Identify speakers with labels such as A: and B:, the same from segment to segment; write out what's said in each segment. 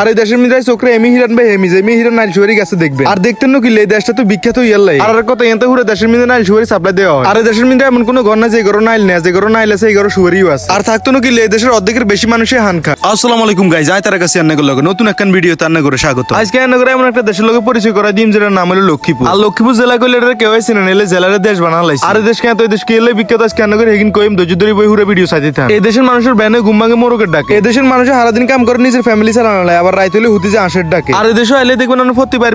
A: আর এই দেশের মিরাই চোখরে এমি হিরান ভাই হেমি যে এমি হিরান নাইল শুয়ারি গেছে দেখবে আর দেখতেন নাকি এই দেশটা তো বিখ্যাত ইয়াল্লাই আর আর কত এনতে ঘুরে দেশের মিন্দে নাইল শুয়ারি সাপ্লাই দেওয়া হয়। আর এই দেশের মিন্দে এমন কোনো ঘর না যে ঘর নাইল নেই যে ঘর নাইল আছে এই ঘর শুয়ারিও আছে। আর থাকতো নাকি এই দেশের অর্ধেকের বেশি মানুষই হান খায়।
B: আসসালামু আলাইকুম গাইজ আয় তার কাছে আন্না করল নতুন একখান ভিডিও তার করে স্বাগত।
A: আজকে করে এমন একটা দেশের লোকে পরিচয় করা দিম যেটার নাম হলো লক্ষ্মীপুর। আর লক্ষ্মীপুর জেলা কইলে এটা কেউ চিনে নিলে জেলার দেশ বানা লাইছে আর দেশ কেন তো দেশ কে এলে বিখ্যাত? আজকে করে হেগিন কইম দর্জি ধরে বই হুরে ভিডিও থাক এই দেশের মানুষের ব্যানে ঘুমবাঙ্গে মোরকের ডাকে। এই দেশের মানুষ সারাদিন কাম করে নিজের ফ্যামিলি চালানো লাগে আবার রাইত হলে হুতি যে হাঁসের ডাকে। আর দেশে আইলে দেখবেন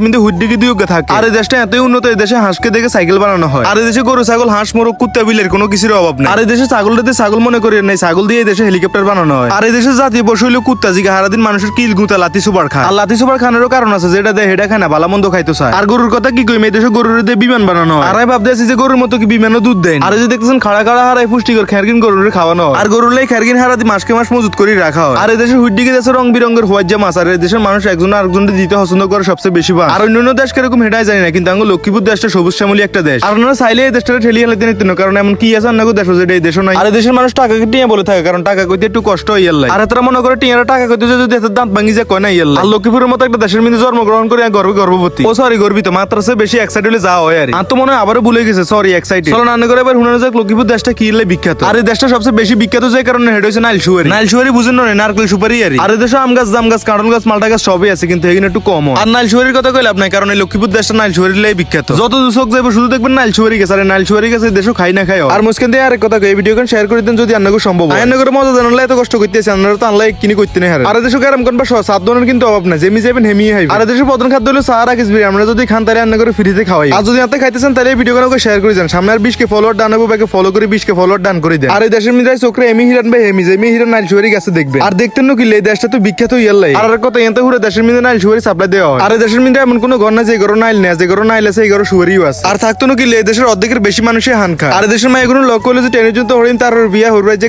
A: মিন্দে হুদ্দিকে থাকে। আর দেশটা এতই উন্নত এই দেশে হাঁসকে দেখে সাইকেল বানানো হয়। আর দেশে গরু ছাগল হাঁস মোরগ কুত্তা বিলের কোনো কিছুর অভাব নেই। আর এই দেশে ছাগলটাতে ছাগল মনে করি নাই ছাগল দিয়ে দেশে হেলিকপ্টার বানানো হয়। আর দেশে জাতীয় পশু কুত্তা জিগা সারাদিন মানুষের কিল গুতা লাতি সুপার খায়। আর লাতি সুপার খানারও কারণ আছে যেটা দেয় হেডা খায় না ভালো মন্দ খাইতো চায় আর গরুর কথা কি এই দেশে গরুর দিয়ে বিমান বানানো হয়। আর ভাবতে আছি যে গরুর মতো কি বিমানও দুধ দেয়। আর যে দেখতেছেন খাড়া খাড়া হারাই পুষ্টিকর খেরগিন গরুর খাওয়ানো হয়। আর গরুর লাই খেরগিন হারাদি মাসকে মাস মজুত করে রাখা হয়। আর এই দেশের হুড্ডিকে দেশে রং বিরঙ্গের যে মাছ আর দেশের মানুষ একজন আরেকজনকে দিতে পছন্দ করে সবচেয়ে বেশি ভাগ আর অন্যান্য দেশ কীরকম হেডাই জানি না কিন্তু আঙ্গুল লক্ষ্মীপুর দেশটা সবুজ শ্যামলী একটা দেশ। আর ওনারা চাইলে এই দেশটা ঠেলিয়ে হেলাতে নিতেন না, কারণ এমন কি আছে অন্য দেশ যেটা এই দেশও নাই? আর দেশের মানুষ টাকা টিয়া বলে থাকে কারণ টাকা কইতে একটু কষ্ট ইয়াল্লাই আর তারা মনে করে টিয়ারা টাকা কইতে যদি এত দাঁত ভাঙি যায় কয় না ইয়াল্লাই আর লক্ষ্মীপুরের মতো একটা দেশের মধ্যে জন্মগ্রহণ করে গর্বে গর্ভবতী। ও সরি গর্বিত মাত্র সে বেশি এক্সাইটেড হলে যাওয়া হয় আর। আর তো মনে হয় আবারও ভুলে গেছে সরি এক্সাইটেড চলো নান্না করে এবার হুনানো যাক লক্ষ্মীপুর দেশটা কি হলে বিখ্যাত? আর এই দেশটা সবচেয়ে বেশি বিখ্যাত যে কারণে হেড হয়েছে নাইল সুয়ারি নাইল সুয়ারি বুঝেন না নারকেল সুপারি আর। আর এই দেশে আম গাছ জাম গাছ কাঁঠাল গাছ মালটা গাছ সবই আছে কিন্তু এখানে একটু কম আর নাইল সুয়ারির কথা কইলে আপনার কারণ এই লক্ষ্মীপুর দেশটা নাইল সুয়ারি লাই বিখ্যাত। যত দুশক যাবে শুধু দেখবেন নাইল সুয়ারি গেছে আর নাইল সুয়ারি গেছে দেশও খাই না খাই হয়। আর মুসকান দিয়ে আরেক কথা কই, এই ভিডিও কোন শেয়ার করে দেন যদি আন্নাগো সম্ভব হয়। আন্না করে মজা জানালে এত কষ্ট করতেছে আন্নারা তো আনলাই কিনি করতে নেই আর এই দেশে গ্যারাম কোন বা সাত ধরনের কিন্তু অভাব নাই যেমি যাবেন হেমি হাই আর দেশের প্রধান খাদ্য হলো সাহারা কিসবি আমরা যদি খান তাহলে আন্না করে ফ্রিতে খাওয়াই। আর যদি আপনি খাইতেছেন তাহলে এই ভিডিও কোন শেয়ার করে যান সামনে আর বিশ কে ফলোয়ার ডান হবে বাকি ফলো করে বিশ কে ফলোয়ার ডান করে দেন। আর এই দেশের মিরাই চোখরে এমি হিরান ভাই হেমি যে এমি হিরান নাইল শুয়ারি গেছে দেখবে আর দেখতেন নাকি এই দেশটা তো বিখ্যাত ইয়াল্লাই আর ঘুরে দেশের মিন্দে নাইল সাপ্লাই দেওয়া হয়। আর দেশের মিন্দে এমন কোনো ঘর না যে ঘর নাইল নেই, যে ঘর নাইল ঘর আছে। আর থাকতো দেশের অর্ধেকের বেশি হান খায়। আর দেশের এগুলো লক্ষ্য হলো যে ট্রেনের জন্য হরিণ, তার বিয়া হরবাই যে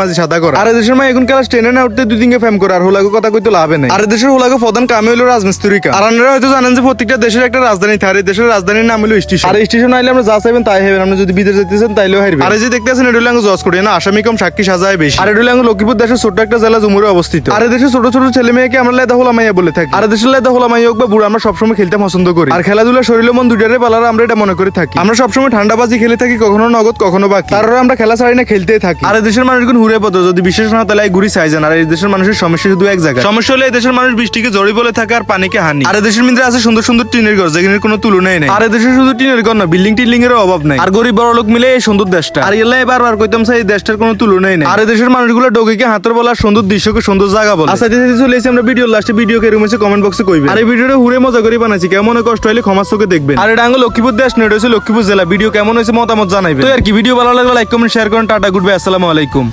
A: মাঝে সাদা করে। আর দেশের এখন ট্রেনে না উঠতে দুই দিনকে ফেম করে, আর হোলাগো কথা কইতে আর দেশের হোলাগো প্রধান কামে হলো রাজমিস্ত্রি। আর আপনারা হয়তো জানেন যে প্রত্যেকটা দেশের একটা রাজধানী থাকে দেশের রাজধানীর নাম হলো স্টেশন। আর স্টেশন আইলে আমরা যা চাইবেন তাই হবেন যদি বিদেশ যেতেছেন তাইলেও হারবেন আর যে দেখতেছেন এটা হলো জজ না, আসামি কম সাক্ষী সাজায় বেশি। আর এটা লক্ষ্মীপুর দেশের ছোট একটা জেলা জুমুরে অবস্থিত। আর দেশের ছোট ছোট ছেলে মেয়েকে আমরা লেদা হোলা মাইয়া বলে থাকি। আর দেশের লেদা হোলা মাইয়া হোক বা বুড়ো আমরা সবসময় খেলতে পছন্দ করি। আর খেলাধুলা শরীর মন দুটারে পালার আমরা এটা মনে করে থাকি। আমরা সবসময় ঠান্ডাবাজি খেলে থাকি কখনো নগদ কখনো বাকি। তার আমরা খেলা ছাড়ি না খেলতেই থাকি। আর দেশের মানুষগুলো হুরে পদ যদি বিশেষ না তাহলে ঘুরি চাইছেন আর এই দেশের মানুষের সমস্যা শুধু এক জায়গায়। সমস্যা হলে এই দেশের মানুষ বৃষ্টিকে জড়ি বলে থাকে আর পানিকে হানি। আর দেশের মধ্যে আছে সুন্দর সুন্দর টিনের ঘর যেখানে কোনো তুলনাই নেই। আর এই দেশে শুধু টিনের ঘর না বিল্ডিং টিল্ডিং এর অভাব নাই। আর গরিব বড় লোক মিলে এই সুন্দর দেশটা। আর এলাই বারবার কইতাম সেই দেশটার কোনো তুলনাই নেই। আর দেশের মানুষগুলো ডোগিকে হাতের বলা সুন্দর দৃশ্যকে সুন্দর জায়গা বলে। আচ্ছা চলে এসে আমরা ভিডিও লাস্টে ভিডিও কে রুমেছে কমেন্ট বক্সে কইবে আর এই ভিডিওটা হুরে মজা করে বানাইছি কেমন কষ্ট হলে ক্ষমা চোখে দেখবেন। আর এটা লক্ষ্মীপুর দেশ নেট হয়েছে লক্ষ্মীপুর জেলা। ভিডিও কেমন হয়েছে মতামত জানাইবে তো আর কি? ভিডিও ভালো লাগলে লাইক কমেন্ট শেয়ার করেন। টাটা গুড বাই আসসালামু আলাইকুম।